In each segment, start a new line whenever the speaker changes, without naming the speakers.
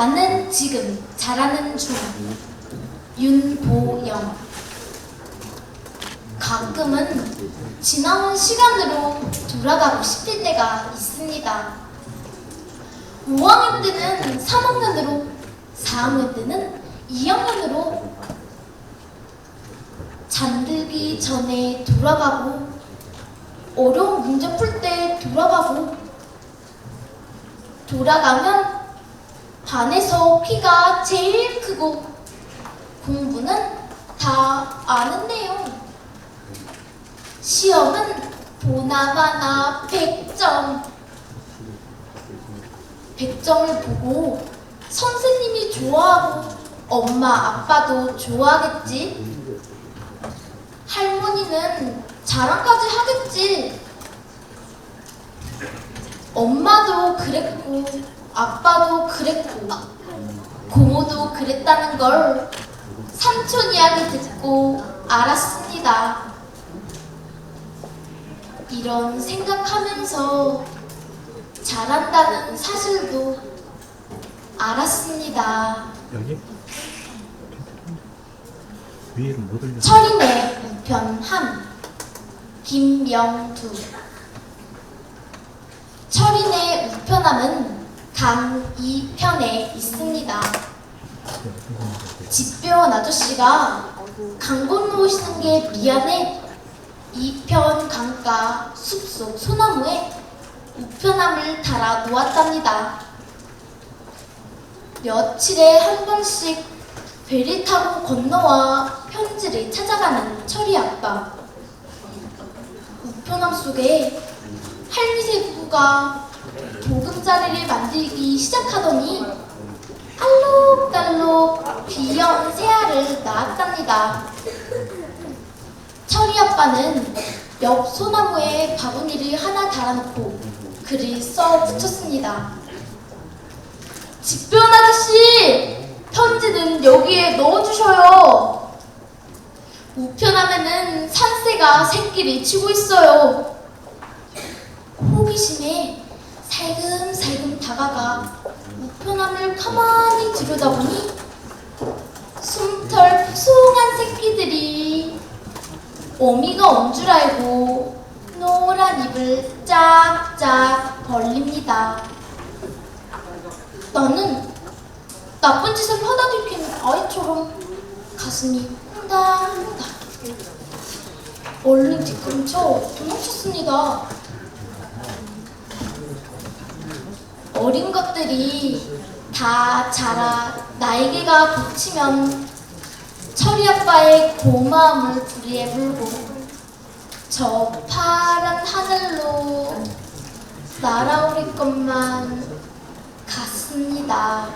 나는 지금 잘하는 중. 윤보영. 가끔은 지나온 시간으로 돌아가고 싶을 때가 있습니다. 5학년 때는 3학년으로 4학년 때는 2학년으로 잠들기 전에 돌아가고 어려운 문제 풀 때 돌아가고 돌아가면 반에서 키가 제일 크고 공부는 다 아는 내용 시험은 보나마나 100점. 100점을 보고 선생님이 좋아하고 엄마 아빠도 좋아하겠지. 할머니는 자랑까지 하겠지. 엄마도 그랬고 아빠도 그랬고 고모도 그랬다는 걸 삼촌 이야기 듣고 알았습니다. 이런 생각하면서 잘한다는 사실도 알았습니다.
여기? 위를 못 올려.
철인의 우편함 김명두 철인의 우편함은 강 2편에 있습니다. 집배원 아저씨가 강 건너오시는 게 미안해 2편 강가 숲속 소나무에 우편함을 달아 놓았답니다. 며칠에 한 번씩 배를 타고 건너와 편지를 찾아가는 철이 아빠. 우편함 속에 할미새 부부가 보금자리를 만들기 시작하더니 알록달록 귀여운 새알을 낳았답니다. 철이 아빠는 옆 소나무에 바구니를 하나 달아놓고 글을 써 붙였습니다. 집배원 아저씨! 편지는 여기에 넣어주셔요. 우편함에는 산새가 새끼를 치고 있어요. 호기심에 살금살금 다가가 우편함을 가만히 들여다보니 숨털 푸송한 새끼들이 어미가 온 줄 알고 노란 입을 짝짝 벌립니다. 나는 나쁜 짓을 하다 들킨 아이처럼 가슴이 홍당홍당 얼른 뒤꿈쳐 도망쳤습니다. 어린 것들이 다 자라 날개가 붙이면 철이 아빠의 고마움을 부리에 물고 저 파란 하늘로 날아오를 것만 같습니다.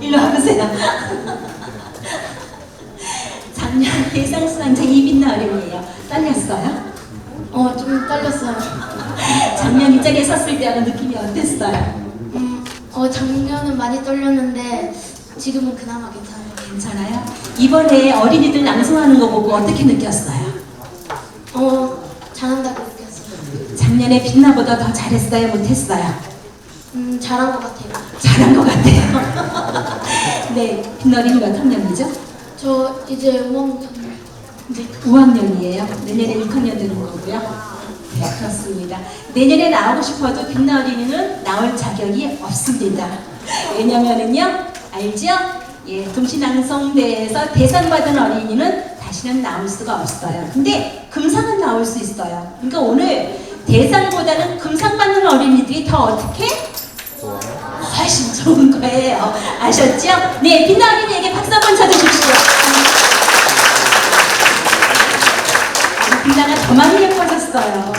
일로 와보세요. 작년 대상수상자 이빈나 어린이에요. 떨렸어요?
어, 좀 떨렸어요.
작년 이 자리에 섰을 때하고 느낌이 어땠어요?
음, 어, 작년은 많이 떨렸는데 지금은 그나마 괜찮아요.
괜찮아요? 이번에 어린이들 낭송하는 거 보고 어떻게 느꼈어요?
어, 잘한다고 느꼈어요.
작년에 빛나보다 더 잘했어요? 못했어요?
음, 잘한 것 같아요.
잘한 것 같아요. 네, 빛나 어린이가 몇 학년이죠?
저 이제 5학년.
이제 5학년이에요. 내년에 6학년 되는 거고요. 네, 그렇습니다. 내년에 나오고 싶어도 빛나 어린이는 나올 자격이 없습니다. 왜냐면은요, 알죠? 예, 동시낭송대에서 대상 받은 어린이는 다시는 나올 수가 없어요. 근데 금상은 나올 수 있어요. 그러니까 오늘 대상보다는 금상 받는 어린이들이 더 어떻게? 훨씬 좋은 거예요. 아셨죠? 네, 빛나 어린이에게 빛나가 더 많이 예뻐졌어요.